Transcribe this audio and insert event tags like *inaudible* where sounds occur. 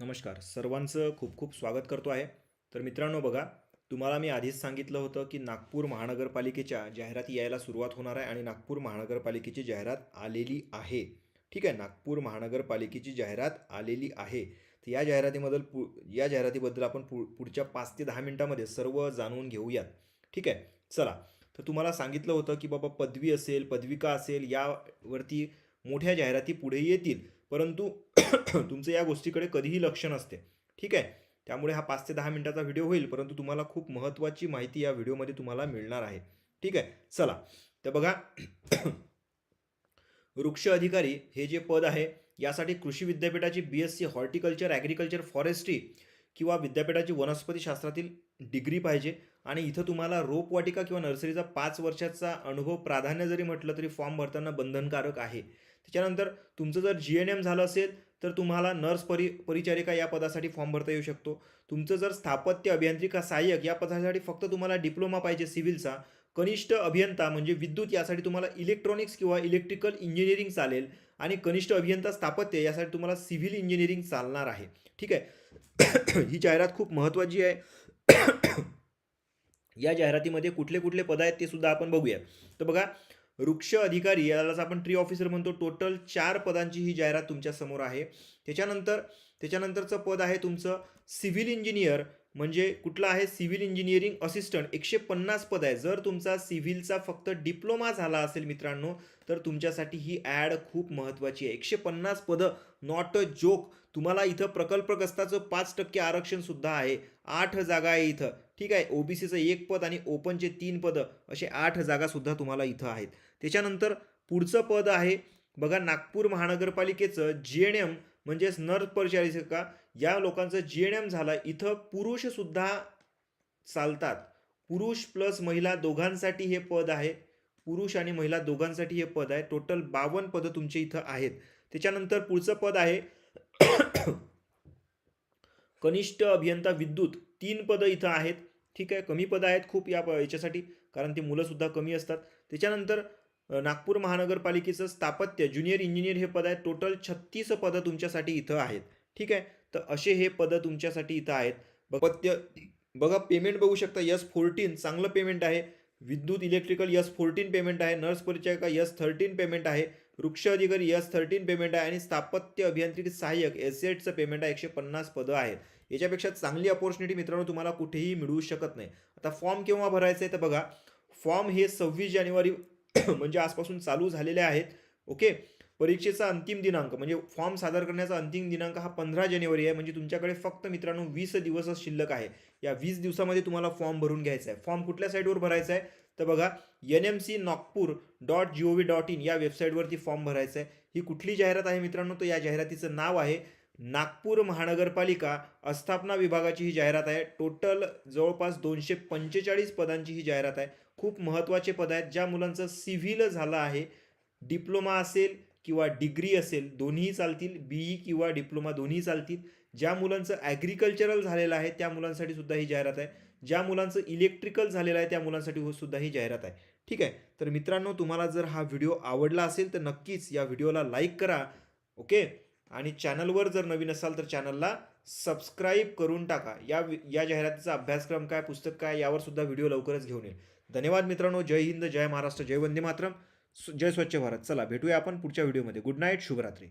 नमस्कार. सर्वांचं खूप खूप स्वागत करतो आहे. तर मित्रांनो बघा तुम्हाला मी आधीच सांगितलं होतं की नागपूर महानगरपालिकेच्या जाहिराती यायला सुरुवात होणार आहे आणि नागपूर महानगरपालिकेची जाहिरात आलेली आहे. ठीक आहे नागपूर महानगरपालिकेची जाहिरात आलेली आहे. तर या जाहिरातीबद्दल पु या जाहिरातीबद्दल आपण पु पुढच्या पाच ते दहा मिनटामध्ये सर्व जाणून घेऊयात. ठीक आहे चला. तर तुम्हाला सांगितलं होतं की बाबा पदवी असेल पदविका असेल यावरती मोठ्या जाहिराती पुढे येतील. परंतु *coughs* तुमचं या गोष्टीकडे कधीही लक्ष नसते. ठीक आहे? त्यामुळे हा पाच ते दहा मिनिटाचा व्हिडिओ होईल परंतु तुम्हाला खूप महत्त्वाची माहिती या व्हिडिओमध्ये तुम्हाला मिळणार आहे. ठीक आहे? चला. तर बघा *coughs* वृक्ष अधिकारी हे जे पद आहे यासाठी कृषी विद्यापीठाची B S C horticulture agriculture forestry किंवा विद्यापीठाची वनस्पतीशास्त्रातील डिग्री पाहिजे आणि इथं तुम्हाला रोपवाटिका किंवा नर्सरीचा पाच वर्षाचा अनुभव प्राधान्य जरी म्हटलं तरी फॉर्म भरताना बंधनकारक आहे. त्याच्यानंतर तुमचं जर जी एन एम झालं असेल तर तुम्हाला नर्स परि परिचारिका या पदासाठी फॉर्म भरता येऊ शकतो. तुमचं जर स्थापत्य अभियांत्रिका सहाय्यक या पदासाठी फक्त तुम्हाला डिप्लोमा पाहिजे सिव्हिलचा कनिष्ठ अभियंता म्हणजे विद्युत यासाठी तुम्हाला इलेक्ट्रॉनिक्स किंवा इलेक्ट्रिकल इंजिनिअरिंग चालेल आणि कनिष्ठ अभियंता स्थापत्य यासाठी तुम्हाला सिव्हिल इंजिनिअरिंग चालणार आहे. ठीक आहे? *coughs* ही जाहिरात खूप महत्त्वाची आहे. *coughs* या जाहिरातीमध्ये कुठले कुठले पद आहेत ते सुद्धा आपण बघूया. तर बघा वृक्ष अधिकारी यालाच आपण ट्री ऑफिसर म्हणतो. टोटल चार पदांची ही जाहिरात तुमच्यासमोर आहे. त्याच्यानंतर त्याच्यानंतरचं पद आहे तुमचं सिव्हिल इंजिनियर म्हणजे कुठलं आहे? सिव्हिल इंजिनिअरिंग असिस्टंट एकशे पन्नास पद आहे. जर तुमचा सिव्हिलचा फक्त डिप्लोमा झाला असेल मित्रांनो तर तुमच्यासाठी ही ॲड खूप महत्त्वाची आहे. एकशे पन्नास पदं नॉट अ जोक तुम्हाला इथं प्रकल्पग्रस्ताचं पाच टक्के आरक्षणसुद्धा आहे. आठ जागा आहे इथं. ठीक आहे ओबीसीचं एक पद आणि ओपनचे तीन पदं असे आठ जागासुद्धा तुम्हाला इथं आहेत. त्याच्यानंतर पुढचं पद आहे बघा नागपूर महानगरपालिकेचं जी एन एम म्हणजेच नर परिचारिका या लोकांचं जी एन एम झालं इथं पुरुषसुद्धा चालतात. पुरुष प्लस महिला दोघांसाठी हे पद आहे. पुरुष आणि महिला दोघांसाठी हे पद आहे. टोटल बावन्न पदं तुमचे इथं आहेत. त्याच्यानंतर पुढचं पद आहे *coughs* कनिष्ठ अभियंता विद्युत तीन पदं इथं आहेत. ठीक आहे कमी पदं आहेत खूप या प याच्यासाठी कारण ती मुलंसुद्धा कमी असतात. त्याच्यानंतर नागपूर महानगरपालिकेचं स्थापत्य ज्युनियर इंजिनियर हे पद आहे. टोटल छत्तीस पदं तुमच्यासाठी इथं आहेत. ठीक आहे? तर असे हे पदं तुमच्यासाठी इथं आहेत. पत्य बघा पेमेंट बघू शकता. यस फोर्टीन चांगलं पेमेंट आहे. विद्युत इलेक्ट्रिकल यस फोर्टीन पेमेंट आहे. नर्स परिचारिका यस थर्टीन पेमेंट आहे. वृक्ष अधिकारी यस थर्टीन पेमेंट आहे. आणि स्थापत्य अभियांत्रिकी सहाय्यक एस एडचं पेमेंट आहे. एकशे पन्नास पदं आहेत. याच्यापेक्षा चांगली अपॉर्च्युनिटी मित्रांनो तुम्हाला कुठेही मिळू शकत नाही. आता फॉर्म केव्हा भरायचं आहे तर बघा. फॉर्म हे सव्वीस जानेवारी *coughs* म्हणजे आजपासून चालू झालेले आहेत. ओके परीक्षेचा अंतिम दिनांक म्हणजे फॉर्म सादर करण्याचा अंतिम दिनांक हा पंधरा जानेवारी आहे. म्हणजे तुमच्याकडे फक्त मित्रांनो वीस दिवसच शिल्लक आहे. या वीस दिवसामध्ये तुम्हाला फॉर्म भरून घ्यायचा आहे. फॉर्म कुठल्या साईटवर भरायचा आहे? तर बघा N M C Nagpur dot G O V dot in या वेबसाईटवरती फॉर्म भरायचा आहे. ही कुठली जाहिरात आहे मित्रांनो? तर या जाहिरातीचं नाव आहे नागपूर महानगरपालिका आस्थापना विभागाची ही जाहिरात आहे. टोटल जवळपास दोनशे पंचेचाळीस पदांची ही जाहिरात आहे. खूप महत्त्वाचे पद आहेत. ज्या मुलांचं सिव्हिल झालं आहे डिप्लोमा असेल किंवा डिग्री असेल दोन्ही चालतील. बीई किंवा डिप्लोमा दोन्ही चालतील. ज्या मुलांचं ॲग्रिकल्चरल झालेलं आहे त्या मुलांसाठी सुद्धा ही जाहिरात आहे. ज्या मुलांचं इलेक्ट्रिकल झालेलं आहे त्या मुलांसाठी हो सुद्धा ही जाहिरात आहे. ठीक आहे? तर मित्रांनो तुम्हाला जर हा व्हिडिओ आवडला असेल तर नक्कीच या व्हिडिओला लाईक करा. ओके आणि चॅनलवर जर नवीन असाल तर चॅनलला सबस्क्राईब करून टाका. या या जाहिरातीचा अभ्यासक्रम काय पुस्तक काय यावर सुद्धा व्हिडिओ लवकरच घेऊन येईल. धन्यवाद मित्रांनो. जय हिंद जय महाराष्ट्र जय वंदे मातरम. जय स्वच्छ भारत. चला भेटूया आपण पुढच्या व्हिडिओमध्ये. गुड नाईट शुभरात्री.